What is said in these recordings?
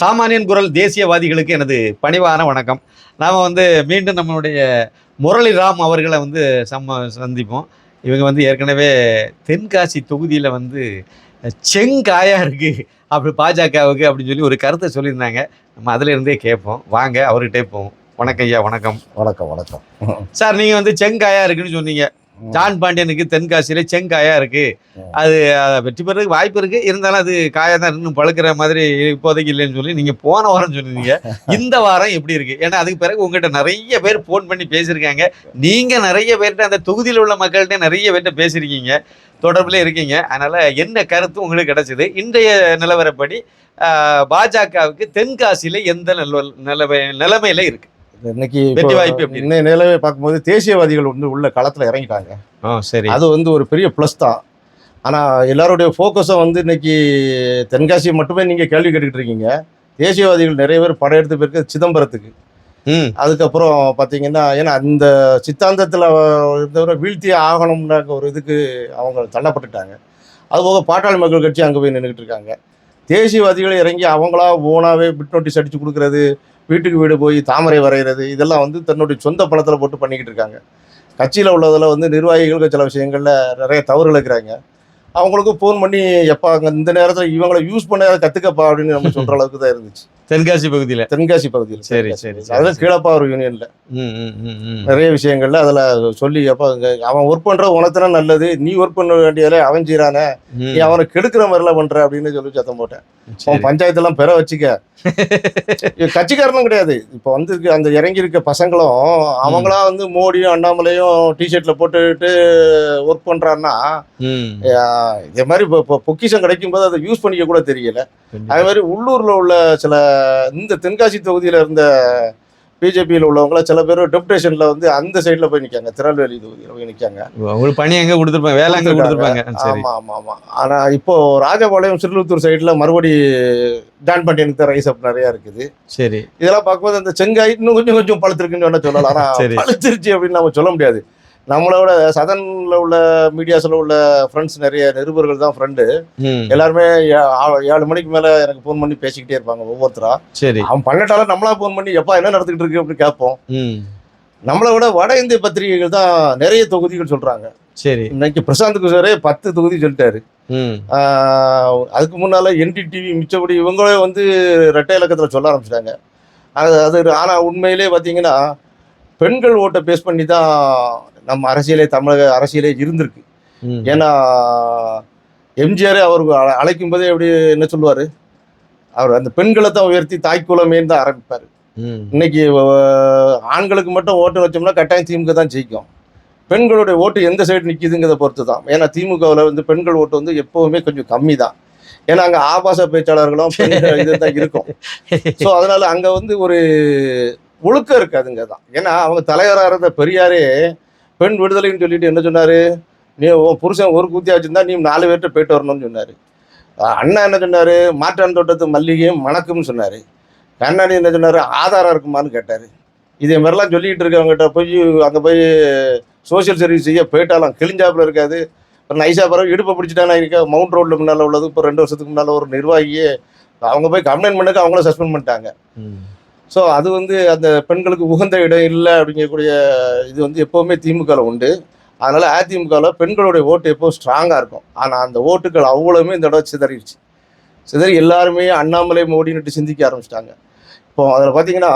சாமானியன் குரல் தேசியவாதிகளுக்கு எனது பணிவான வணக்கம். நாம் வந்து மீண்டும் நம்மளுடைய முரளிராம் அவர்களை வந்து சம்ம சந்திப்போம். இவங்க வந்து ஏற்கனவே தென்காசி தொகுதியில் வந்து செங்காயா இருக்கு. அப்படி பாஜகவுக்கு அப்படின்னு சொல்லி ஒரு கருத்தை சொல்லியிருந்தாங்க. நம்ம அதுல இருந்தே கேட்போம். வாங்க அவர்கிட்டே போவோம். வணக்கம் ஐயா வணக்கம். வணக்கம் வணக்கம். சார் நீங்க வந்து செங்காயா இருக்குன்னு சொன்னீங்க. ஜான் பாண்டியனுக்கு தென்காசியில செங்காயா இருக்கு. அது வெற்றி பெறதுக்கு வாய்ப்பு இருக்கு. இருந்தாலும் அது காயா தான் இன்னும் பழுக்கிற மாதிரி இப்போதைக்கு இல்லைன்னு சொல்லி நீங்க போன வாரம் சொன்னீங்க. இந்த வாரம் எப்படி இருக்கு? ஏன்னா அதுக்கு பிறகு உங்ககிட்ட நிறைய பேர் ஃபோன் பண்ணி பேசியிருக்காங்க. நீங்க நிறைய பேர்கிட்ட அந்த தொகுதியில் உள்ள மக்கள்கிட்ட நிறைய பேர்கிட்ட பேசியிருக்கீங்க. தொடர்புல இருக்கீங்க. அதனால என்ன கருத்து உங்களுக்கு கிடைச்சது? இன்றைய நிலவரப்படி பாஜகவுக்கு தென்காசியில எந்த நிலவ நிலவை நிலைமையில இருக்கு? இன்னைக்கு வெற்றி வாய்ப்பு? இன்னைய நிலவை பார்க்கும்போது தேசியவாதிகள் வந்து உள்ள களத்துல இறங்கிட்டாங்க. சரி. அது வந்து ஒரு பெரிய ப்ளஸ் தான். ஆனா எல்லாருடைய ஃபோக்கஸும் வந்து இன்னைக்கு தென்காசி மட்டுமே நீங்க கேள்வி கேட்டுக்கிட்டு இருக்கீங்க. தேசியவாதிகள் நிறைய பேர் படையெடுத்து போயிருக்கு சிதம்பரத்துக்கு. அதுக்கப்புறம் பார்த்தீங்கன்னா ஏன்னா அந்த சித்தாந்தத்தில் இருந்தவரை வீழ்த்தி ஆகணும்னா ஒரு இதுக்கு அவங்க தள்ளப்பட்டுட்டாங்க. அதுபோக பாட்டாளி மக்கள் கட்சி அங்கே போய் நின்றுக்கிட்டு இருக்காங்க. தேசியவாதிகளை இறங்கி அவங்களா ஓனாவே பிட் நோட்டீஸ் அடித்து கொடுக்குறது வீட்டுக்கு வீடு போய் தாமரை வரைகிறது இதெல்லாம் வந்து தன்னுடைய சொந்த பணத்தில் போட்டு பண்ணிக்கிட்டு இருக்காங்க. கட்சியில் உள்ளதில் வந்து நிர்வாகிகளுக்கு சில விஷயங்களில் நிறைய தவறுகள் இருக்கிறாங்க. அவங்களுக்கும் ஃபோன் பண்ணி எப்போ அங்கே இந்த நேரத்தில் இவங்களை யூஸ் பண்ண கற்றுக்கப்பா அப்படின்னு நம்ம சொல்கிற அளவுக்கு தான் இருந்துச்சு. தென்காசி பகுதியில. தென்காசி பகுதியில். சரி, சரி, சரி, அதாவது சரி. கீழப்பா ஒரு யூனியனில் நிறைய விஷயங்கள்ல அதுல சொல்லி அப்ப அவன் ஒர்க் பண்ற உனக்குனா நல்லது. நீ ஒர்க் பண்ண வேண்டியதுல அவன் செய்யறானே ம். நீ அவனை கெடுக்கிற மாதிரிலாம் பண்ற அப்படின்னு சொல்லி சத்தம் போட்டேன். உன் பஞ்சாயத்தெல்லாம் பெற வச்சுக்க. கட்சிக்காரனும் கிடையாது. இப்ப வந்து அந்த இறங்கி இருக்க பசங்களும் அவங்களா வந்து மோடியும் அண்ணாமலையும் டிஷர்ட்ல போட்டுட்டு ஒர்க் பண்றான்னா இதே மாதிரி இப்போ பொக்கிஷம் கிடைக்கும் போது அதை யூஸ் பண்ணிக்க கூட தெரியல. அதே மாதிரி உள்ளூர்ல உள்ள சில இந்த தென்காசி தொகுதியில இருந்த பிஜேபியில் உள்ளவங்கள சில பேர் டெப்டேஷன்ல வந்து அந்த சைடுல போய் நிக்காங்க. திருநெல்வேலி தொகுதியில போய் நிக்காங்க. உங்களுக்கு பணி எங்க கொடுத்துருப்பாங்க? வேலை எங்க கொடுத்துருப்பாங்க. சரி. ஆமா ஆமா ஆமா. ஆனா இப்போ ராஜபாளையம் சிறுலுத்தூர் சைடுல மறுபடி டான் பாண்டியனுக்கு ரைஸ் அப் நிறைய இருக்குது. சரி. இதெல்லாம் பார்க்கும்போது அந்த செங்காய் இன்னும் கொஞ்சம் கொஞ்சம் பழுத்திருக்குன்னு வேணா சொல்லலாம். ஆனா சரி. பழுத்திருச்சு அப்படின்னு நம்ம சொல்ல முடியாது. நம்மளோட சதன்ல உள்ள மீடியாஸ்ல உள்ள ஃப்ரெண்ட்ஸ் நிறைய நிருபர்கள் தான் ஃப்ரெண்டு எல்லாருமே ஏழு மணிக்கு மேல எனக்கு ஃபோன் பண்ணி பேசிக்கிட்டே இருப்பாங்க ஒவ்வொருத்தரா. சரி. அவன் பன்னெண்டாலும் நம்மளா ஃபோன் பண்ணி எப்பா என்ன நடந்துகிட்டு இருக்கு? அப்படின்னு கேட்போம். நம்மளை விட வட இந்திய பத்திரிகைகள் தான் நிறைய தொகுதிகள் சொல்றாங்க. சரி. இன்னைக்கு பிரசாந்த் குசாரே பத்து தொகுதி சொல்லிட்டாரு. அதுக்கு முன்னால என்டிடிவி மிச்சபடி இவங்களே வந்து ரெட்டை இலக்கத்தில் சொல்ல ஆரம்பிச்சிட்டாங்க. அது அது ஆனால் உண்மையிலே பார்த்தீங்கன்னா பெண்கள் ஓட்டை பேஸ் பண்ணி தான் நம்ம அரசியலே தமிழக அரசியலே இருந்திருக்கு. ஏன்னா எம்ஜிஆரே அழ- அழைக்கும் போதே எப்படி என்ன சொல்லுவார்? அவர் அந்த பெண்களை தான் உயர்த்தி தாய்க்குலமேன்னு தான் ஆரம்பிப்பார். இன்னைக்கு ஆண்களுக்கு மட்டும் ஓட்டு வச்சோம்னா கட்டாயம் திமுக தான் ஜெயிக்கும். பெண்களுடைய ஓட்டு எந்த சைடு நிற்கிதுங்கிறத பொறுத்து தான் ஏன்னா திமுகவில் வந்து பெண்கள் ஓட்டு வந்து எப்போவுமே கொஞ்சம் கம்மி தான் ஏன்னா அங்கே ஆபாச பேச்சாளர்களும் பெண்கள் இதுதான் இருக்கும். ஸோ அதனால அங்கே வந்து ஒரு ஒழுக்கம் இருக்காதுங்க தான் ஏன்னா அவங்க தலைவராக இருந்த பெரியாரே பெண் விடுதலைன்னு சொல்லிட்டு என்ன சொன்னார்? நீ உன் புருஷன் ஒரு கூத்தியா நீ நாலு பேர்கிட்ட போயிட்டு வரணும்னு சொன்னார். அண்ணா என்ன சொன்னார்? மாற்றான் தோட்டத்து மல்லிகையும் மணக்கும்னு சொன்னார். கண்ணாடி என்ன சொன்னார்? ஆதாரம் இருக்குமான்னு கேட்டார். இதே மாதிரிலாம் சொல்லிக்கிட்டு இருக்கவங்ககிட்ட போய் அங்கே போய் சோஷியல் சர்வீஸ் செய்ய போயிட்டாலாம் கிழிஞ்சாப்பில் இருக்காது. இப்போ நைஸா பிறகு இடுப்பை பிடிச்சிட்டானா இருக்க? மவுண்ட் ரோட்டில் முன்னால் உள்ளது இப்போ ரெண்டு வருஷத்துக்கு முன்னால் ஒரு நிர்வாகியே அவங்க போய் கம்ப்ளைண்ட் பண்ணக்கு அவங்கள சஸ்பெண்ட் பண்ணிட்டாங்க. ஸோ அது வந்து அந்த பெண்களுக்கு உகந்த இடம் இல்லை அப்படிங்கக்கூடிய இது வந்து எப்போவுமே திமுகவில் உண்டு. அதனால் அதிமுகவில் பெண்களுடைய ஓட்டு எப்போ ஸ்ட்ராங்காக இருக்கும். ஆனால் அந்த ஓட்டுகள் அவ்வளவுமே இந்த தடவை சிதறிடுச்சு. சிதறி எல்லாருமே அண்ணாமலை மோடின்னுட்டு சிந்திக்க ஆரம்பிச்சிட்டாங்க. இப்போ அதில் பார்த்தீங்கன்னா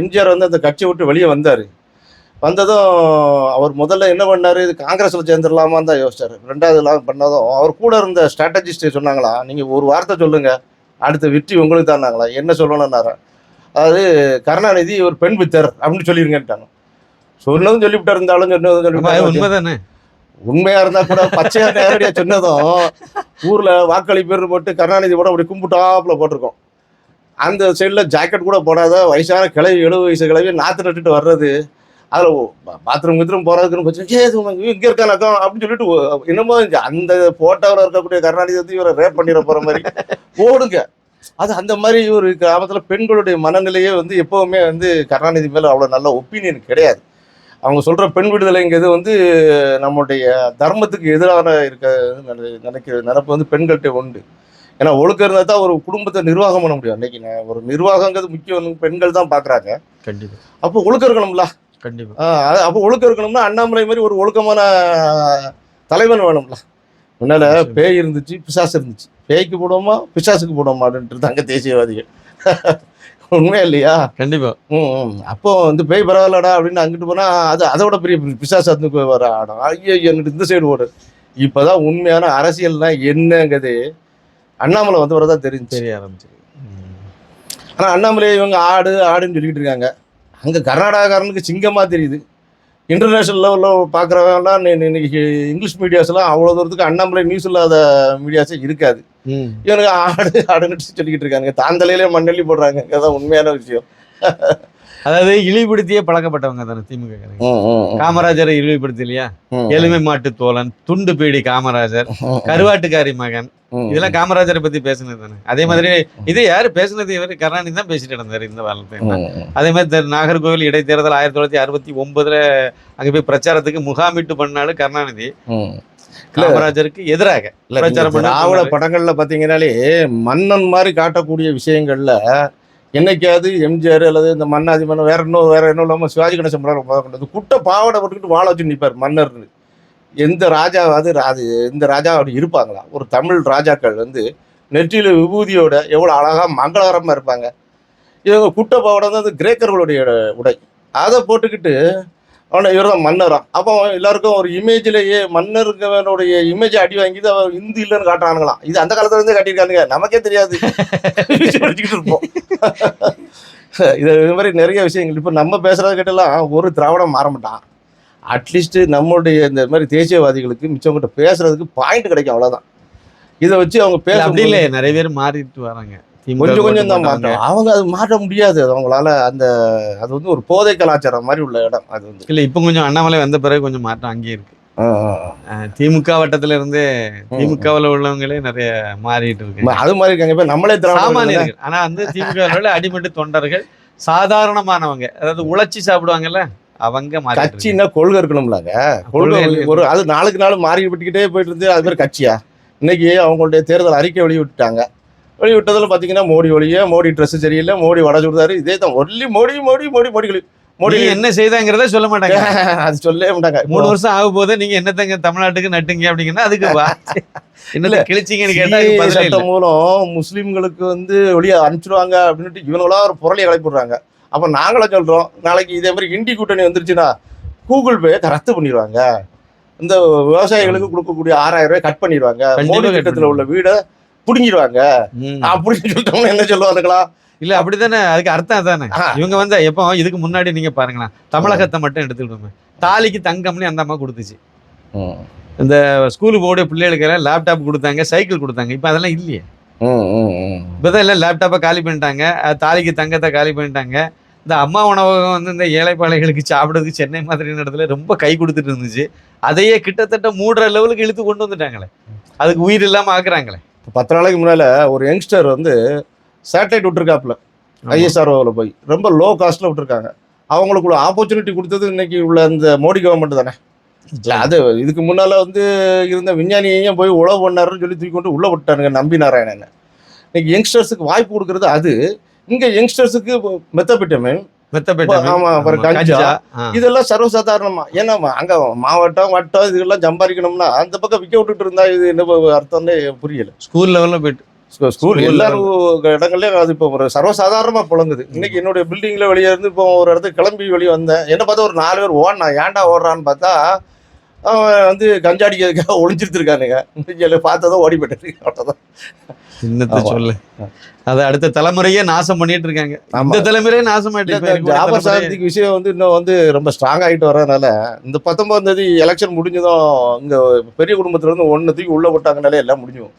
எம்ஜிஆர் வந்து அந்த கட்சியை விட்டு வெளியே வந்தார். வந்ததும் அவர் முதல்ல என்ன பண்ணார்? இது காங்கிரஸில் சேர்ந்துடலாமான்னு தான் யோசிச்சார். ரெண்டாவது எல்லாம் பண்ணதும் அவர் கூட இருந்த ஸ்ட்ராட்டஜிஸ்ட் சொன்னாங்களா நீங்கள் ஒரு வார்த்தை சொல்லுங்கள் அடுத்த வெற்றி உங்களுக்கு தானாங்களா என்ன சொல்லணும்னாரன் அதாவது கருணாநிதி ஒரு பெண் பித்தர் அப்படின்னு சொல்லிருங்கன்ட்டாங்க. சொன்னதும் சொல்லிவிட்டு இருந்தாலும் சொன்னதும் சொல்லிவிட்டாங்க உண்மைதானே? உண்மையா இருந்தா கூட பச்சையா நேரடியா சொன்னதும் ஊர்ல வாக்களிப்பேர் போட்டு கருணாநிதி கூட அப்படி கும்பிட்டாப்புல போட்டிருக்கோம். அந்த சைடில் ஜாக்கெட் கூட போடாத வயசான கிளவி எழுபது வயசு கிளவி நாற்று நட்டுட்டு வர்றது. அதில் பாத்ரூம் கித்ரூம் போகிறதுக்குன்னு கொஞ்சம் ஏ உனக்கு இங்கே இருக்கானக்கா அப்படின்னு சொல்லிட்டு என்னமோ அந்த ஃபோட்டோவில் இருக்கக்கூடிய கருணாநிதி வந்து இவரை ரேப் பண்ணிட போகிற மாதிரி. ஓடுங்க அது அந்த மாதிரி ஒரு கிராமத்தில் பெண்களுடைய மனநிலையே வந்து எப்போவுமே வந்து கருணாநிதி மேலே அவ்வளோ நல்ல ஒப்பீனியன் கிடையாது. அவங்க சொல்கிற பெண் விடுதலைங்கிறது வந்து நம்முடைய தர்மத்துக்கு எதிரான இருக்க நினை- நினைக்கிற நினப்பு வந்து பெண்கள்கிட்ட உண்டு. ஏன்னா ஒழுக்கம் இருந்தால் தான் ஒரு குடும்பத்தை நிர்வாகம் பண்ண முடியும். இன்னைக்கு நான் ஒரு நிர்வாகங்கிறது முக்கியம் பெண்கள் தான் பார்க்குறாங்க கண்டிப்பா. அப்போ ஒழுக்கம் இருக்கணும்ல? கண்டிப்பா. ஆஹ் அது- அப்போ ஒழுக்கம் இருக்கணும்னா அண்ணாமலை மாதிரி ஒரு ஒழுக்கமான தலைவன் வேணும்ல? முன்னால பேய் இருந்துச்சு பிசாசு இருந்துச்சு. பேய்க்கு போடுவோமா பிசாசுக்கு போடுவோமான்ட்டு தாங்க தேசியவாதிகள். உண்மையா இல்லையா கண்டிப்பா. ம். அப்போ வந்து பேய் பரவாயில்லடா அப்படின்னு அங்கிட்டு போனா அது அதை விட பெரிய பிசாசு வந்து வர ஆடம் ஐயோ என்னட்டு இந்த சைடு ஓடு. இப்போதான் உண்மையான அரசியல்னா என்னங்கிறது அண்ணாமலை வந்து வரதான் தெரிஞ்சு தெரிய ஆரம்பிச்சு ம். ஆனா அண்ணாமலை இவங்க ஆடு ஆடுன்னு சொல்லிக்கிட்டு இருக்காங்க. அங்க கர்நாடகாக்காரனுக்கு சிங்கமா தெரியுது. இன்டர்நேஷனல் லெவலில் பார்க்குறவங்கலாம் இன்னைக்கு இங்கிலீஷ் மீடியாஸ்லாம் அவ்வளோ தூரத்துக்கு அண்ணாமலை நியூஸ் இல்லாத மீடியாஸே இருக்காது. இவனுக்கு ஆடு ஆடுன்னு சொல்லிக்கிட்டு இருக்காங்க தாந்தலையிலே மண்ணெல்லி போடுறாங்க. அதான் உண்மையான விஷயம். அதாவது இழிவுபடுத்தியே பழக்கப்பட்டவங்க தானே திமுக. காமராஜரை இழிவுபடுத்தி இல்லையா? எருமை மாட்டு தோழன் துண்டு பீடி காமராஜர் கருவாட்டுக்காரி மகன். இதெல்லாம் காமராஜரை பத்தி பேசுனது தானே. அதே மாதிரி இது யாரு பேசுனது? இவர் கருணாநிதி தான் பேசிட்டு இருந்தாரு இந்த காலத்துல. அதே மாதிரி நாகர்கோவில் இடைத்தேர்தல் ஆயிரத்தி தொள்ளாயிரத்தி அறுபத்தி ஒன்பதுல அங்க போய் பிரச்சாரத்துக்கு முகாமிட்டு பண்ணாலும் கருணாநிதி காமராஜருக்கு எதிராக பிரச்சாரம் பண்ண. படங்கள்ல பாத்தீங்கன்னாலே மன்னன் மாதிரி காட்டக்கூடிய விஷயங்கள்ல என்னைக்காவது எம்ஜிஆர் அல்லது இந்த மன்னாதி மன்னர் வேற இன்னும் வேற என்ன இல்லாமல் சிவாஜி கணேசன் படம் முதல் குட்டை பாவாடை போட்டுக்கிட்டு வாழ வச்சு நிற்பார் மன்னர்னு எந்த ராஜாவாவது அது எந்த ராஜா அப்படி இருப்பாங்களா? ஒரு தமிழ் ராஜாக்கள் வந்து நெற்றியில் விபூதியோட எவ்வளோ அழகாக மங்களகரமாக இருப்பாங்க. இவங்க குட்டை பாவாடை வந்து அது கிரேக்கர்களுடைய உடை. அதை போட்டுக்கிட்டு அவனை இவர் தான் மன்னராம் அப்போ எல்லாருக்கும் ஒரு இமேஜ்லயே மன்னருக்கவனுடைய இமேஜ் அடி வாங்கி அவன் இந்து இல்லைன்னு காட்டுறானுங்களாம். இது அந்த காலத்துல இருந்தே காட்டியிருக்கானுங்க. நமக்கே தெரியாது. இருப்போம் இது இது மாதிரி நிறைய விஷயங்கள். இப்போ நம்ம பேசுறது கிட்டலாம் ஒரு திராவிடம் மாற மாட்டான். அட்லீஸ்ட் நம்மளுடைய இந்த மாதிரி தேசியவாதிகளுக்கு மிச்சவங்கிட்ட பேசுறதுக்கு பாயிண்ட் கிடைக்கும் அவ்வளவுதான். இதை வச்சு அவங்க பேச அப்படி இல்ல. நிறைய பேர் மாறிட்டு வராங்க. கொஞ்சம் கொஞ்சம் தான். மாற்றம். அவங்க அது மாற்ற முடியாது. அவங்களால அந்த அது வந்து ஒரு போதை கலாச்சாரம் மாதிரி உள்ள இடம் அது வந்து. இல்ல இப்ப கொஞ்சம் அண்ணாமலை வந்த பிறகு கொஞ்சம் மாற்றம் அங்கேயே இருக்கு. திமுக வட்டத்துல இருந்து திமுகவுல உள்ளவங்களே நிறைய மாறிட்டு இருக்கு. அது மாதிரி இருக்காங்க. இப்ப நம்மளே திராவிட ஆனா வந்து திமுக அடிமட்டு தொண்டர்கள் சாதாரணமானவங்க. அதாவது உழைச்சி சாப்பிடுவாங்கல்ல அவங்க. கட்சின்னா கொள்கை இருக்கணும்லாங்க. கொள்கை ஒரு அது நாளுக்கு நாள் மாறிவிட்டுக்கிட்டே போயிட்டு இருந்து அது பேர் கட்சியா? இன்னைக்கு அவங்களுடைய தேர்தல் அறிக்கை வெளியிட்டாங்க. வெளியிட்டதுல பாத்தீங்கன்னா மோடி ஒழிய மோடி ட்ரெஸ் சரியில்லை மோடி வட சுடுதாரு இதே தான் ஒல்லி மோடி மோடி மோடி மோடி மோடி என்ன செய்தாங்கிறத சொல்ல மாட்டாங்க. அது சொல்லவே மாட்டாங்க. மூணு வருஷம் ஆக போது நீங்க என்னத்தங்க தமிழ்நாட்டுக்கு நட்டுங்க அப்படிங்கன்னா அதுக்கு வா. என்னல கிழிச்சிங்கன்னு கேட்டா மூலம் முஸ்லிம்களுக்கு வந்து வெளியே அனுப்பிச்சிடுவாங்க அப்படின்ட்டு இவங்களா ஒரு பொருளை கிளப்பிடுறாங்க அப்ப நாங்களும் சொல்றோம் நாளைக்கு இதே மாதிரி இண்டி கூட்டணி வந்துருச்சுன்னா கூகுள் பே ரத்து பண்ணிடுவாங்க இந்த விவசாயிகளுக்கு கொடுக்கக்கூடிய ஆறாயிரம் ரூபாய் கட் பண்ணிடுவாங்க மோடி திட்டத்துல உள்ள வீடை புடுங்கிடுவாங்க. அப்படின்னு சொல்லிட்டோம்னா என்ன சொல்லுவானுங்களா? இல்ல அப்படித்தானே அதுக்கு அர்த்தம் அதானே? ஆ. இவங்க வந்து எப்போ? இதுக்கு முன்னாடி நீங்க பாருங்களேன். தமிழகத்தை மட்டும் எடுத்துக்கிட்டோமே. தாலிக்கு தங்கம்னு அந்த அம்மா கொடுத்துச்சு. இந்த ஸ்கூலுக்கு போகக்கூடிய பிள்ளைகளுக்கு எல்லாம் லேப்டாப் கொடுத்தாங்க சைக்கிள் கொடுத்தாங்க. இப்போ அதெல்லாம் இல்லையே. இப்போதான் எல்லாம் லேப்டாப்பை காலி பண்ணிட்டாங்க. தாலிக்கு தங்கத்தை காலி பண்ணிட்டாங்க. இந்த அம்மா உணவகம் வந்து இந்த ஏழைப்பாளைகளுக்கு சாப்பிடுறதுக்கு சென்னை மாதிரி இடத்துல ரொம்ப கை கொடுத்துட்டு இருந்துச்சு. அதையே கிட்டத்தட்ட மூடுற லெவலுக்கு இழுத்து கொண்டு வந்துட்டாங்களே. அதுக்கு உயிர் இல்லாம ஆக்குறாங்களே. பத்து நாளைக்கு முன்னால ஒரு யங்ஸ்டர் வந்து சேட்டலைட் விட்டுருக்காப்புல ஐஎஸ்ஆர்ஓவில் போய். ரொம்ப லோ காஸ்ட்ல விட்டுருக்காங்க. அவங்களுக்குள்ள ஆப்பர்ச்சுனிட்டி கொடுத்தது இன்னைக்கு உள்ள இந்த மோடி கவர்மெண்ட் தானே. அது இதுக்கு முன்னால வந்து இருந்த விஞ்ஞானியையும் போய் உழவு பண்ணாருன்னு சொல்லி தூக்கி கொண்டு உள்ள விட்டானுங்க நம்பி நாராயணன். இன்னைக்கு யங்ஸ்டர்ஸுக்கு வாய்ப்பு கொடுக்கறது அது. இங்க யங்ஸ்டர்ஸுக்கு மெத்தபிட்டமின் இதெல்லாம் சர்வசாதாரணமா. ஏன்னா அங்க மாவட்டம் வட்டம் இதுக்கெல்லாம் சம்பாதிக்கணும்னா அந்த பக்கம் விற்க விட்டுட்டு இருந்தா இது என்ன அர்த்தம்னே புரியல. ஸ்கூல் லெவல்ல போயிட்டு. ஸ்கூல் எல்லாரும் இடங்கள்லயும் அது இப்போ ஒரு சர்வசாதாரணமா புழங்குது. இன்னைக்கு என்னுடைய பில்டிங்ல வெளியே இருந்து இப்போ ஒரு இடத்துக்கு கிளம்பி வெளியே வந்தேன். என்ன பார்த்தா ஒரு நாலு பேர் ஓடினா ஏன்டா ஓடுறான்னு பார்த்தா அவன் வந்து கஞ்சாடிக்கிறதுக்காக இங்க பார்த்ததும் ஓடி போயிட்டு. சொல்லு. அத அடுத்த தலைமுறையே நாசம் பண்ணிட்டு இருக்காங்க. இந்த தலைமுறையே ஜாபர் தலைமுறை- சாரதிக்கு விஷயம் வந்து இன்னும் வந்து ரொம்ப ஸ்ட்ராங் ஆகிட்டு வரதுனால இந்த பத்தொன்பதாம் தேதி எலெக்ஷன் முடிஞ்சதும் இங்க பெரிய குடும்பத்துல இருந்து ஒன்னு தூக்கி உள்ள விட்டாங்கனாலே எல்லாம் முடிஞ்சும்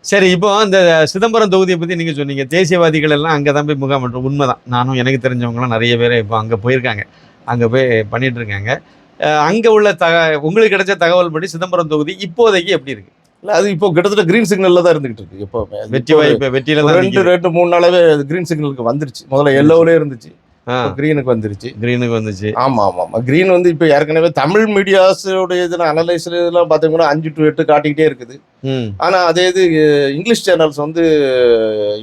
சரி இப்போ இந்த சிதம்பரம் தொகுதியை பத்தி நீங்க சொன்னீங்க. தேசியவாதிகள் எல்லாம் அங்கதான் போய் முகாம் பண்றோம் உண்மைதான். நானும் எனக்கு தெரிஞ்சவங்களாம் நிறைய பேர் இப்போ அங்க போயிருக்காங்க. அங்க போய் பண்ணிட்டு இருக்காங்க. அங்க உள்ள தக உங்களுக்கு கிடைச்ச தகவல் படி சிதம்பரம் தொகுதி இப்போதைக்கு எப்படி இருக்கு? இல்ல அது இப்போ கிட்டத்தட்ட கிரீன் சிக்னல்ல தான் இருந்துகிட்டு இருக்கு இப்போ வெற்றி வாய்ப்பு வெற்றியில ரெண்டு. ரெண்டு மூணு நாளாவே கிரீன் சிக்னலுக்கு வந்துருச்சு. முதல்ல எல்லோவிலே இருந்துச்சு. கிரீனுக்கு வந்துருச்சு. கிரீனுக்கு வந்துச்சு. ஆமா ஆமா ஆமா. கிரீன் வந்து இப்போ ஏற்கனவே தமிழ் மீடியாஸோட இதில் அனலைஸ் இதெல்லாம் பார்த்தீங்கன்னா அஞ்சு டு எட்டு காட்டிக்கிட்டே இருக்குது. ம். ஆனா அதே இது இங்கிலீஷ் சேனல்ஸ் வந்து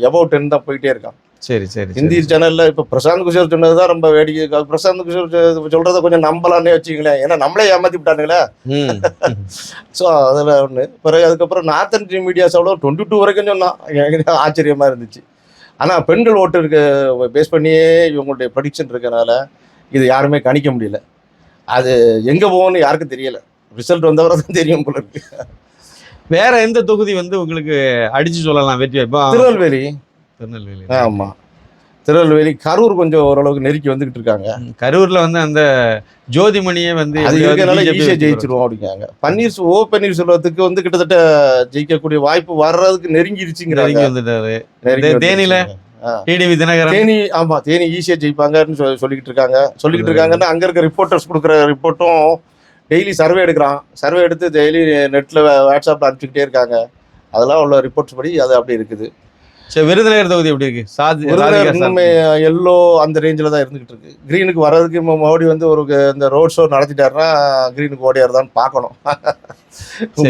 எபோவ் டென் தான் போயிட்டே இருக்கான். சரி சரி ஹிந்தி சேனல்ல இப்போ பிரசாந்த் கிஷோர் சொன்னது தான் ரொம்ப வேடிக்கை பிரசாந்த் கிஷோர் சொ- சொல்றத கொஞ்சம் நம்பலான்னே வச்சுங்களேன் ஏன்னா நம்மளே ஏமாத்தி விட்டானுங்களே. ஸோ அதில் ஒன்று பிறகு அதுக்கப்புறம் நார்த்தன் மீடியாஸ் அவ்வளோ டுவெண்ட்டி டூ வரைக்கும் சொன்னான். எனக்கு ஆச்சரியமா இருந்துச்சு. ஆனால் பெண்கள் ஓட்டு இருக்க பேஸ் பண்ணியே இவங்களுடைய ப்ரடிக்ஷன் இருக்கனால இது யாருமே கணிக்க முடியல. அது எங்கே போகும்னு யாருக்கும் தெரியல. ரிசல்ட் வந்தவரை தான் தெரியும் போல இருக்கு. வேற எந்த தொகுதி வந்து உங்களுக்கு அடிச்சு சொல்லலாம் வெற்றி வாய்ப்பு? திருநெல்வேலி. திருநெல்வேலி ஆமாம் திருநெல்வேலி கரூர் கொஞ்சம் ஓரளவுக்கு நெருக்கி வந்துகிட்டு இருக்காங்க. கரூர்ல வந்து அந்த ஜோதிமணியே வந்து அது BJP ஈஸியாக ஜெயிச்சிருவோம் அப்படிங்காங்க பன்னீர் ஓ பன்னீர்செல்வத்துக்கு வந்து கிட்டத்தட்ட ஜெயிக்கக்கூடிய வாய்ப்பு வர்றதுக்கு நெருங்கிருச்சுங்கிறாங்க. நெருங்கி வந்துட்டாரு. தேனியில? டிடிவி தினகரன்? தேனி ஆமா தேனி ஈஸியா ஜெயிப்பாங்கன்னு சொல்லி சொல்லிக்கிட்டு இருக்காங்க. சொல்லிக்கிட்டு இருக்காங்கன்னா அங்க இருக்க ரிப்போர்ட்டர்ஸ் கொடுக்குற ரிப்போர்ட்டும் டெய்லி சர்வே எடுக்கிறான். சர்வே எடுத்து டெய்லி நெட்ல வாட்ஸ்அப்ல அனுப்பிச்சுக்கிட்டே இருக்காங்க. அதெல்லாம் உள்ள ரிப்போர்ட்ஸ் படி அது அப்படி இருக்குது. சரி விருதுநகர் தொகுதி எப்படி இருக்கு? சாதி இன்னுமே எல்லோ அந்த ரேஞ்சில் தான் இருந்துகிட்டு இருக்கு. கிரீனுக்கு வர்றதுக்கு மோடி வந்து ஒரு இந்த ரோட் ஷோ நடத்திட்டாருன்னா கிரீனுக்கு ஓடியாருதான்னு பார்க்கணும்.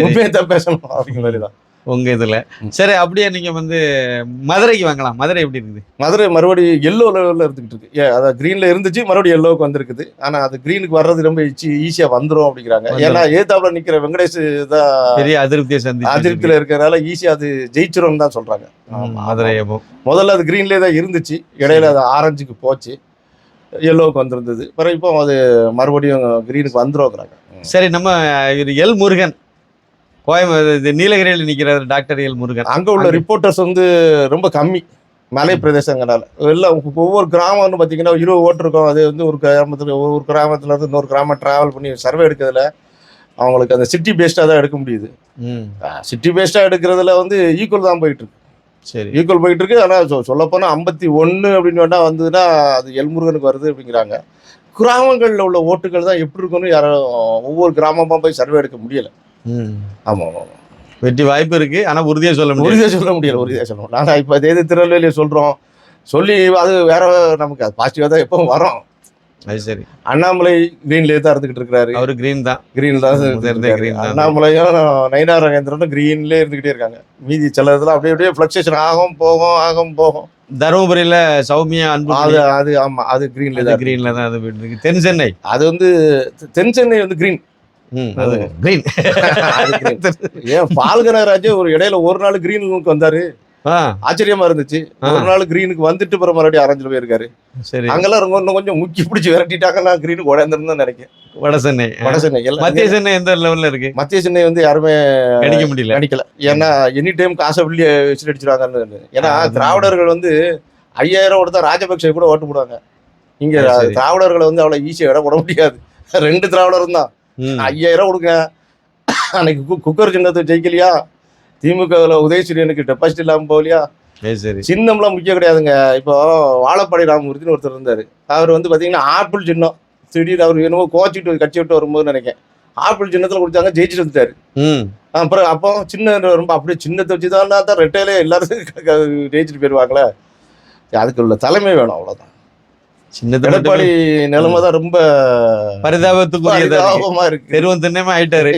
உண்மையை தான் பேசணும் அப்படிங்கிற மாதிரி தான். உங்க இதுல. சரி அப்படியே நீங்க வந்து மதுரைக்கு வாங்கலாம். மதுரை எப்படி இருக்குது? மதுரை மறுபடியும் எல்லோ லெவலில் இருந்துகிட்டு இருக்கு. ஏ அதாவது கிரீன்ல இருந்துச்சு மறுபடியும் எல்லோவுக்கு வந்திருக்குது. ஆனா அது கிரீனுக்கு வர்றது ரொம்ப ஈஸியா வந்துரும் அப்படிங்கிறாங்க. ஏன்னா ஏத்தாப்புல நிக்கிற வெங்கடேஷ் தான் பெரிய அதிருப்தியை சந்திச்சு அதிருப்தியில இருக்கிறனால ஈஸியா அது ஜெயிச்சிரும் தான் சொல்றாங்க. ம், மதுரை முதல்ல அது கிரீன்லேயே தான் இருந்துச்சு. இடையில அது ஆரஞ்சுக்கு போச்சு. எல்லோவுக்கு வந்திருந்தது. பிறகு இப்போ அது மறுபடியும் கிரீனுக்கு வந்துருங்கிறாங்க சரி நம்ம இவர் எல் முருகன். கோயம்பு இது நீலகிரியில் நிக்கிறார் டாக்டர் எல் முருகன். அங்க உள்ள ரிப்போர்ட்டர்ஸ் வந்து ரொம்ப கம்மி. மலை பிரதேசங்கனால எல்லாம் ஒவ்வொரு கிராமம்னு பார்த்தீங்கன்னா இருபது ஓட்டு இருக்கும். அது வந்து ஒரு கிராமத்துல ஒரு கிராமத்துல இருந்து இன்னொரு கிராமம் டிராவல் பண்ணி சர்வே எடுக்கிறதுல அவங்களுக்கு அந்த சிட்டி பேஸ்டாக தான் எடுக்க முடியுது. சிட்டி பேஸ்டாக எடுக்கிறதுல வந்து ஈக்குவல் தான் போயிட்டு இருக்கு. சரி. ஈக்குவல் போயிட்டு இருக்கு. ஆனால் சொல்லப்போனால் ஐம்பத்தி ஒன்று அப்படின்னு வேணா வந்ததுன்னா அது எல்முருகனுக்கு வருது அப்படிங்கிறாங்க. கிராமங்களில் உள்ள ஓட்டுகள் தான் எப்படி இருக்குன்னு யாரும் ஒவ்வொரு கிராமமாக போய் சர்வே எடுக்க முடியல. ஆமாம் ஆமாம். வெற்றி வாய்ப்பு இருக்கு. ஆனா உறுதியா சொல்ல முடியாது. உறுதியாக சொல்ல முடியல உறுதியாக சொல்ல முடியல. நாங்கள் இப்போ அதே திருநெல்வேலியை சொல்கிறோம் சொல்லி அது வேற நமக்கு அது பாசிட்டிவாக தான் எப்பவும் வரும். அது சரி. அண்ணாமலை கிரீன்லேயே தான் இருந்துகிட்டு இருக்கிறாரு. அவரு கிரீன் தான். கிரீன் தான். அண்ணாமலையும் நயினா ரகேந்திரனும் கிரீன்லேயே இருந்துகிட்டே இருக்காங்க. மீதி சில இதெல்லாம் அப்படியே அப்படியே ஃப்ளக்சுவேஷன் ஆகும் போகும் ஆகும் போகும். தருமபுரியில சௌமியா அன்பு அது அது ஆமா அது கிரீன்ல தான் கிரீன்ல தான் அது போயிட்டு இருக்கு. தென் சென்னை. அது வந்து தென் சென்னை வந்து கிரீன் அது கிரீன். ஏன் பால்கனராஜே ஒரு இடையில ஒரு நாள் கிரீனுக்கு வந்தாரு. ஆ. ஆச்சரியமா இருந்துச்சு. ஒரு நாள் கிரீனுக்கு வந்துட்டு அப்புறம் மறுபடியும் ஆரஞ்சில் போயிருக்காரு சரி. அங்கெல்லாம் இன்னும் கொஞ்சம் முக்கி பிடிச்சி விரட்டிட்டாங்கன்னா கிரீனுக்கு உடந்திருந்தா நினைக்கிறேன். வட சென்னை. வட சென்னை. மத்திய சென்னை எந்த லெவல்ல இருக்கு? மத்திய சென்னை வந்து யாருமே கணிக்க முடியல. கணிக்கல ஏன்னா எனி டைம் காசை வெளியே விசில் அடிச்சிருவாங்கன்னு ஏன்னா திராவிடர்கள் வந்து ஐயாயிரம் கொடுத்தா ராஜபக்சே கூட ஓட்டு போடுவாங்க. இங்க. திராவிடர்களை வந்து அவ்வளவு ஈஸியா இடம் போட முடியாது. ரெண்டு திராவிடரும் தான். ஐயாயிரம் கொடுங்க. அன்னைக்கு குக்கர் சின்னத்தை ஜெயிக்கலையா? திமுகவில் உதயசூரியனுக்கு டெபாசிட் இல்லாமல் போகலையா? சரி. சின்னம்லாம் முக்கியம் கிடையாதுங்க. இப்போ வாழப்பாடி ராமமூர்த்தின்னு ஒருத்தர் இருந்தார். அவர் வந்து பார்த்தீங்கன்னா ஆப்பிள் சின்னம். திடீர்னு அவர் என்னமோ கோச்சிட்டு கட்சி விட்டு வரும்போது நினைக்கிறேன். ஆப்பிள் சின்னத்தில் கொடுத்தாங்க ஜெயிச்சுட்டு வந்துட்டாரு. அப்புறம் அப்போ சின்ன ரொம்ப அப்படியே சின்னத்தை வச்சு தான் தான் ரெட்டையிலே எல்லாரும் ஜெயிச்சுட்டு போயிடுவாங்களே அதுக்கு உள்ள தலைமை வேணும் அவ்வளோதான் சின்னது எடப்பாடி நிலைமை தான் ரொம்ப பரிதாபத்துக்குரியதா இருக்கு. தெருவம் திண்ணமா ஆயிட்டாரு.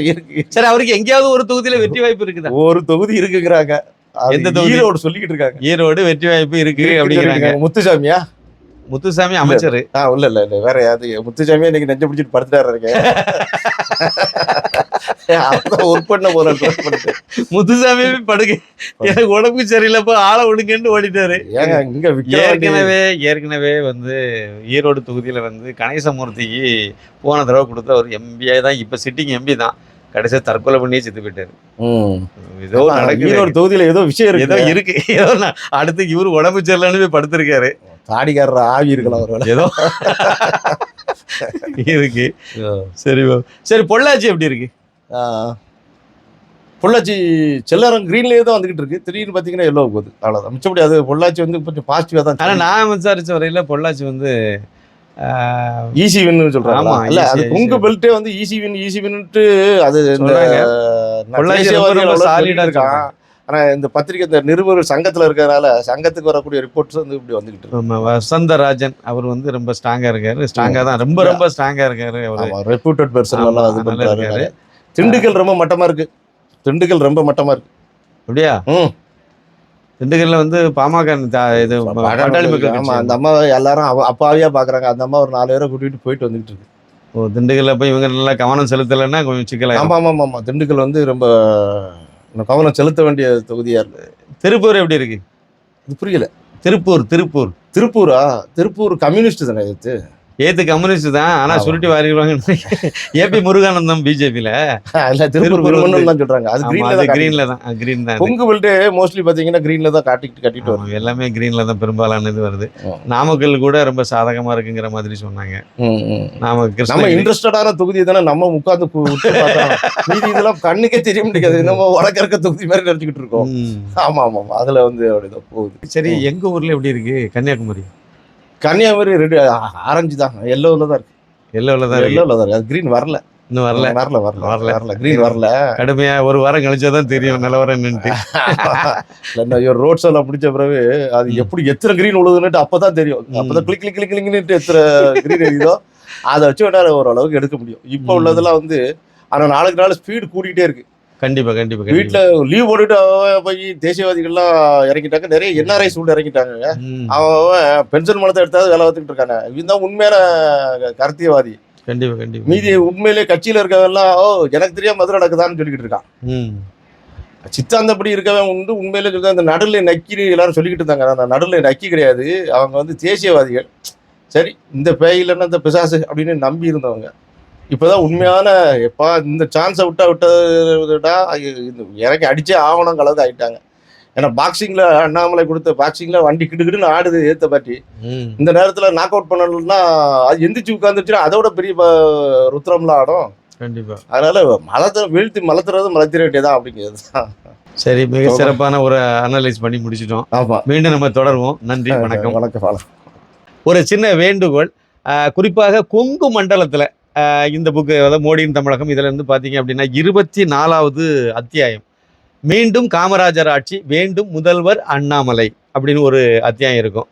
சரி அவருக்கு எங்கேயாவது ஒரு தொகுதியில வெற்றி வாய்ப்பு இருக்குதா? ஒரு தொகுதி இருக்குங்கிறாங்க. எந்த தொகுதி? ஈரோடு சொல்லிக்கிட்டு இருக்காங்க. ஈரோடு வெற்றி வாய்ப்பு இருக்கு அப்படிங்கிறாங்க. முத்துசாமியா? முத்துசாமி அமைச்சர். ஆ இல்ல இல்ல இல்ல வேற யாரு? முத்துசாமியா இன்னைக்கு நெஞ்ச பிடிச்சிட்டு படுத்துட்டாரு இருக்கேன் அதான் ஒர்க் பண்ண போறேன் எனக்கு உடம்பு சரியில்லைப்பா ஆளை விடுங்கன்னு ஓடிட்டாரு. ஏங்க இங்க ஏற்கனவே ஏற்கனவே வந்து ஈரோடு தொகுதியில வந்து கணேசமூர்த்திக்கு போன தடவை கொடுத்த ஒரு எம்பியா தான். இப்ப சிட்டிங் எம்பி தான். கடைசியா தற்கொலை பண்ணியே செத்து போயிட்டாரு. ஏதோ நடக்குது. ஈரோடு தொகுதியில ஏதோ விஷயம் ஏதோ இருக்கு. இருக்கு ஏதோ அடுத்து இவரு உடம்பு சரியில்லைன்னு போய் படுத்திருக்காரு. தாடிக்காரர் ஆவி இருக்கலாம் ஒரு ஏதோ. இருக்கு. சரி. சரி பொள்ளாச்சி எப்படி இருக்கு? பொள்ளாச்சி செல்லாரம் கிரீன்லயே தான் வந்துகிட்டு இருக்கு. திடீர்னு பாத்தீங்கன்னா எல்லோ போகுது. அவ்வளவுதான். மிச்சப்படி அது பொள்ளாச்சி வந்து கொஞ்சம் பாசிட்டிவா தான் ஆனா நான் விசாரிச்ச வரையில பொள்ளாச்சி வந்து ஆஹ், ஈஸி வின்னு சொல்றாங்க ஆமா, இல்ல easy, அது easy. கொங்கு பெல்ட்டே வந்து ஈஸி வின் ஈஸி வின்ட்டு அது பொள்ளாச்சி சொல்லிட்டு இருக்கான். ஆனா இந்த பத்திரிக்கை இந்த நிருபர்கள் சங்கத்துல இருக்கிறதுனால சங்கத்துக்கு வரக்கூடிய ரிப்போர்ட்ஸ் வந்து இப்படி வந்துகிட்டு இருக்கு. நம்ம வசந்தராஜன் அவர் வந்து ரொம்ப ஸ்ட்ராங்கா இருக்காரு. ஸ்ட்ராங்கா தான் ரொம்ப ரொம்ப ஸ்ட்ராங்கா இருக்காரு அவரு. ரெப்யூட்டட் பர்சன் எல்லாம் பண்றாரு. இருக்காரு. திண்டுக்கல் ரொம்ப மட்டமா இருக்கு. திண்டுக்கல் ரொம்ப மட்டமா இருக்கு. அப்படியா? ம். திண்டுக்கல்ல வந்து பாமக இது பாட்டாளி மக்கள் ஆமா. அந்த அம்மா எல்லாரும் அவ- அப்பாவியா பாக்குறாங்க. அந்த அம்மா ஒரு நாலு பேரை கூட்டிட்டு போயிட்டு வந்துகிட்டு இருக்கு. ஓ திண்டுக்கல்ல போய் இவங்க நல்லா கவனம் செலுத்தலைன்னா கொஞ்சம் சிக்கலாயிரும். ஆமா ஆமா ஆமா. திண்டுக்கல் வந்து ரொம்ப கவனம் செலுத்த வேண்டிய தொகுதியா இருக்கு. திருப்பூர் எப்படி இருக்கு? இது புரியல. திருப்பூர் திருப்பூர். திருப்பூரா? திருப்பூர் கம்யூனிஸ்ட் தானே இது ஏத்து கம்யூனிஸ்ட் தான் ஆனா. சுருட்டி வாரிடுவாங்க ஏபி முருகானந்தம் பிஜேபியில. இல்ல திருப்பூர் தான் சொல்றாங்க. அது கிரீன்ல கிரீன்ல தான் கிரீன் தான். பொங்கு பெல்ட் மோஸ்ட்லி பாத்தீங்கன்னா கிரீன்ல தான் காட்டிட்டு கட்டிட்டு வரும் எல்லாமே கிரீன்ல தான் பெரும்பாலான இது வருது. நாமக்கல் கூட ரொம்ப சாதகமா இருக்குங்கிற மாதிரி சொன்னாங்க. நாம நம்ம இன்ட்ரெஸ்டடான தொகுதி தானே நம்ம பார்த்தோம். மீதி இதெல்லாம் கண்ணுக்கே தெரிய முடியாது நம்ம வடக்கு இருக்க தொகுதி மாதிரி நினைச்சுக்கிட்டு இருக்கோம். ஆமா ஆமா அதுல வந்து அப்படிதான் போகுது. சரி எங்க ஊர்ல எப்படி இருக்கு? கன்னியாகுமரி. கன்னியாகுமரி ரெண்டு ஆரஞ்சு தான். எல்லோவில் தான் இருக்கு. எல்லோல தான் எல்லோவில் தான் இருக்கு. அது கிரீன் வரல. இன்னும் வரல. வரல வரல வரல. வரல. கிரீன் வரல. கடுமையா ஒரு வாரம் கழிச்சாதான் தெரியும். நிலவரம் என்னன்ட்டு ரோட் ஷோல பிடிச்ச பிறகு அது எப்படி எத்தனை கிரீன் உழுதுன்னுட்டு அப்பதான் தெரியும். அப்பதான் கிளிக் கிளிக் கிளிக் கிளிக்னுட்டு எத்தனை கிரீன் எரியுதோ அதை வச்சு வேணா ஓரளவுக்கு எடுக்க முடியும். இப்போ. உள்ளதெல்லாம் வந்து ஆனா நாளுக்கு நாள் ஸ்பீடு கூட்டிகிட்டே இருக்கு. கண்டிப்பா கண்டிப்பா வீட்டுல லீவ் போட்டுட்டு போய் தேசியவாதிகள்லாம் இறங்கிட்டாங்க. நிறைய என்ஆர்ஐஸ் உள்ள இறங்கிட்டாங்க. அவன் பென்ஷன் பணத்தை எடுத்தாவது வேலை பார்த்துக்கிட்டு இருக்காங்க. இவன் தான் உண்மையான கருத்தியவாதி. கண்டிப்பா கண்டிப்பா. மீதி உண்மையிலே கட்சியில இருக்கவெல்லாம் ஓ எனக்கு தெரியாம மதுரை நடக்குதான்னு சொல்லிக்கிட்டு இருக்கான். சித்தாந்தப்படி இருக்கவன் உண்டு. உண்மையிலே சொல்லி அந்த நடுநிலை நக்கி எல்லாரும் சொல்லிக்கிட்டு இருந்தாங்க. அந்த நடுநிலை நக்கி கிடையாது. அவங்க வந்து தேசியவாதிகள். சரி இந்த பேய் இல்லைன்னா இந்த பிசாசு அப்படின்னு நம்பி இருந்தவங்க. இப்போதான் உண்மையான எப்பா இந்த சான்ஸை விட்டா விட்டா இறக்கி அடிச்சே ஆகணும் கலந்து ஆயிட்டாங்க. ஏன்னா பாக்ஸிங்ல அண்ணாமலை கொடுத்த பாக்ஸிங்ல வண்டி கிடுக்கிடுன்னு ஆடுது ஏத்த பாட்டி. இந்த நேரத்துல நாக் அவுட் பண்ணணும்னா அது எந்திரிச்சு உட்காந்துச்சுன்னா அதோட பெரிய ருத்ரம்லாம் ஆடும். கண்டிப்பா. அதனால மலத்தை வீழ்த்தி மலத்துறது மலத்திர வேண்டியதான் அப்படிங்கிறது தான். சரி மிக சிறப்பான ஒரு அனலைஸ் பண்ணி முடிச்சிட்டோம். ஆமா. மீண்டும் நம்ம தொடருவோம். நன்றி வணக்கம். வணக்கம் ஒரு சின்ன வேண்டுகோள் குறிப்பாக கொங்கு மண்டலத்தில் இந்த புக்கு அதாவது மோடியின் தமிழகம் இதில் இருந்து பார்த்தீங்க அப்படின்னா இருபத்தி நாலாவது அத்தியாயம். மீண்டும் காமராஜர் ஆட்சி வேண்டும் முதல்வர் அண்ணாமலை அப்படின்னு ஒரு அத்தியாயம் இருக்கும்.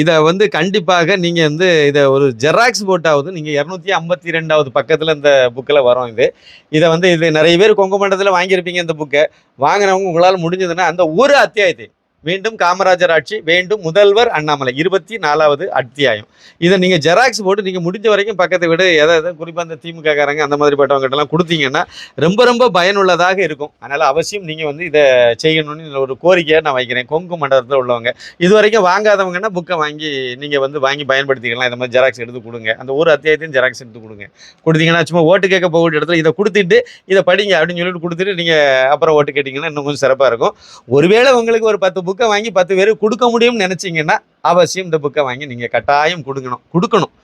இதை வந்து கண்டிப்பாக நீங்கள் வந்து இதை ஒரு ஜெராக்ஸ் போட்டாவது நீங்கள் இரநூத்தி ஐம்பத்தி ரெண்டாவது பக்கத்தில் இந்த புக்கில் வரும் இது. இதை வந்து இது நிறைய பேர் கொங்கு மண்டலத்தில் வாங்கியிருப்பீங்க இந்த புக்கை வாங்கினவங்க உங்களால் முடிஞ்சதுன்னா அந்த ஒரு அத்தியாயத்தை மீண்டும் காமராஜர் ஆட்சி வேண்டும் முதல்வர் அண்ணாமலை இருபத்தி நாலாவது அத்தியாயம். இதை நீங்கள் ஜெராக்ஸ் போட்டு நீங்கள் முடிஞ்ச வரைக்கும் பக்கத்தை விட. ஏதாவது குறிப்பாக அந்த திமுக காரங்க அந்த மாதிரி பட்டவங்ககிட்டலாம் கொடுத்தீங்கன்னா ரொம்ப ரொம்ப பயனுள்ளதாக இருக்கும். அதனால் அவசியம் நீங்கள் வந்து இதை செய்யணும்னு ஒரு கோரிக்கையாக நான் வைக்கிறேன். கொங்கு மண்டலத்தில் உள்ளவங்க. இது வரைக்கும் வாங்காதவங்கன்னா புக்கை வாங்கி நீங்கள் வந்து வாங்கி பயன்படுத்திக்கலாம். இந்த மாதிரி ஜெராக்ஸ் எடுத்து கொடுங்க. அந்த ஒரு அத்தியாயத்தையும் ஜெராக்ஸ் எடுத்து கொடுங்க. கொடுத்தீங்கன்னா சும்மா ஓட்டு கேட்க போகிற இடத்துல இதை கொடுத்துட்டு இதை படிங்க அப்படின்னு சொல்லிட்டு கொடுத்துட்டு நீங்கள் அப்புறம் ஓட்டு கேட்டிங்கன்னா இன்னும் கொஞ்சம் சிறப்பாக இருக்கும். ஒருவேளை உங்களுக்கு ஒரு பத்து புக்கை வாங்கி பத்து பேருக்கு கொடுக்க முடியும்னு நினச்சிங்கன்னா அவசியம் இந்த புக்கை வாங்கி நீங்கள் கட்டாயம் கொடுக்கணும். கொடுக்கணும்.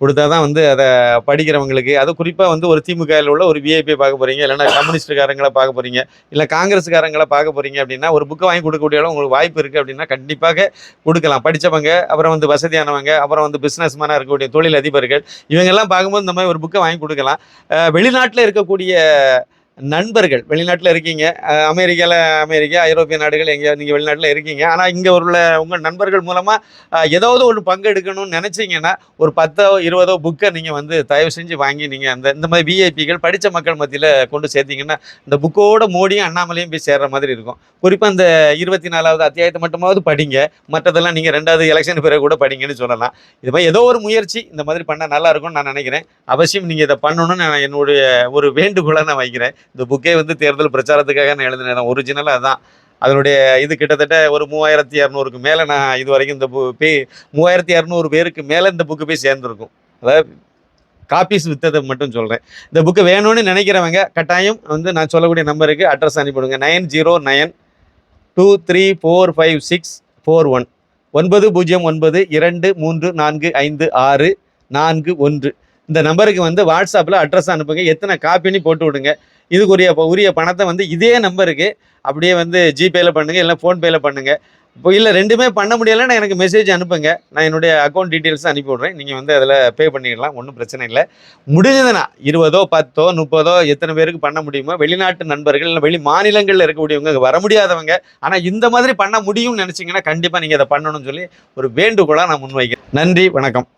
கொடுத்தா தான் வந்து அதை படிக்கிறவங்களுக்கு அது குறிப்பாக வந்து ஒரு திமுகவில் உள்ள ஒரு விஐபி பார்க்க போகிறீங்க இல்லைன்னா கம்யூனிஸ்ட்டுக்காரங்களை பார்க்க போகிறீங்க இல்லை காங்கிரஸ்காரங்களை பார்க்க போகிறீங்க அப்படின்னா ஒரு புக்கை வாங்கி கொடுக்கக்கூடிய அளவு உங்களுக்கு வாய்ப்பு இருக்குது அப்படின்னா கண்டிப்பாக கொடுக்கலாம். படித்தவங்க அப்புறம் வந்து வசதியானவங்க அப்புறம் வந்து பிஸ்னஸ் மேனாக இருக்கக்கூடிய தொழில் அதிபர்கள் இவங்கெல்லாம் பார்க்கும்போது இந்த மாதிரி ஒரு புக்கை வாங்கி கொடுக்கலாம். வெளிநாட்டில் இருக்கக்கூடிய நண்பர்கள் வெளிநாட்டில் இருக்கீங்க. அமெரிக்காவில் அமெரிக்கால அமெரிக்கா ஐரோப்பிய நாடுகள் எங்கேயாவது நீங்கள் வெளிநாட்டில் இருக்கீங்க. ஆனால் இங்கே உள்ள உங்கள் நண்பர்கள் மூலமாக ஏதாவது ஒன்று பங்கெடுக்கணும்னு நினச்சிங்கன்னா ஒரு பத்தோ இருபதோ புக்கை நீங்கள் வந்து தயவு செஞ்சு வாங்கி நீங்கள் அந்த இந்த மாதிரி விஐபிகள் படித்த மக்கள் மத்தியில் கொண்டு சேர்த்தீங்கன்னா இந்த புக்கோட மோடியும் அண்ணாமலையும் போய் சேர்ற மாதிரி இருக்கும். குறிப்பாக இந்த இருபத்தி நாலாவது அத்தியாயத்தை மட்டுமாவது படிங்க. மற்றதெல்லாம் நீங்கள் ரெண்டாவது எலெக்ஷன் பிறகு கூட படிங்கன்னு சொல்லலாம். இது மாதிரி ஏதோ ஒரு முயற்சி இந்த மாதிரி பண்ணால் நல்லா இருக்கும்னு நான் நினைக்கிறேன். அவசியம் நீங்கள் இதை பண்ணணும்னு நான் என்னுடைய ஒரு வேண்டுகோளை நான் வைக்கிறேன். இந்த புக்கே வந்து தேர்தல் பிரச்சாரத்துக்காக நான் எழுதினேன் ஒரிஜினலாக அதான். அதனுடைய இது கிட்டத்தட்ட ஒரு மூவாயிரத்தி இரநூறுக்கு மேலே நான் இது வரைக்கும் இந்த பு போய் மூவாயிரத்தி இரநூறு பேருக்கு மேலே இந்த புக்கு போய் சேர்ந்துருக்கும். அதாவது காப்பீஸ் வித்ததை மட்டும் சொல்கிறேன் இந்த புக்கு வேணும்னு நினைக்கிறவங்க கட்டாயம் வந்து நான் சொல்லக்கூடிய நம்பருக்கு அட்ரஸ் அனுப்பிவிடுங்க. Nine zero nine two three four five six four one. ஒன்பது பூஜ்ஜியம் ஒன்பது இரண்டு மூன்று நான்கு ஐந்து ஆறு நான்கு ஒன்று. இந்த நம்பருக்கு வந்து வாட்ஸ்அப்பில் அட்ரஸ் அனுப்புங்க. எத்தனை காப்பின்னு போட்டு விடுங்க. இதுக்குரிய ப- உரிய பணத்தை வந்து இதே நம்பருக்கு அப்படியே வந்து ஜிபேல பண்ணுங்க இல்லை ஃபோன்பேல பண்ணுங்க. இப்போ இல்லை ரெண்டுமே பண்ண முடியலைன்னா எனக்கு மெசேஜ் அனுப்புங்க. நான் என்னுடைய அக்கௌண்ட் டீட்டெயில்ஸ் அனுப்பி விட்றேன் நீங்கள் வந்து அதில் பே பண்ணிடலாம். ஒன்றும் பிரச்சனை இல்லை. முடிஞ்சதுன்னா இருபதோ பத்தோ முப்பதோ எத்தனை பேருக்கு பண்ண முடியுமோ வெளிநாட்டு நண்பர்கள் இல்லை வெளி மாநிலங்களில் இருக்கக்கூடியவங்க வர முடியாதவங்க ஆனால் இந்த மாதிரி பண்ண முடியும்னு நினச்சிங்கன்னா கண்டிப்பாக நீங்கள் அதை பண்ணணும்னு சொல்லி ஒரு வேண்டுகோளாக நான் முன்வைக்கிறேன். நன்றி வணக்கம்.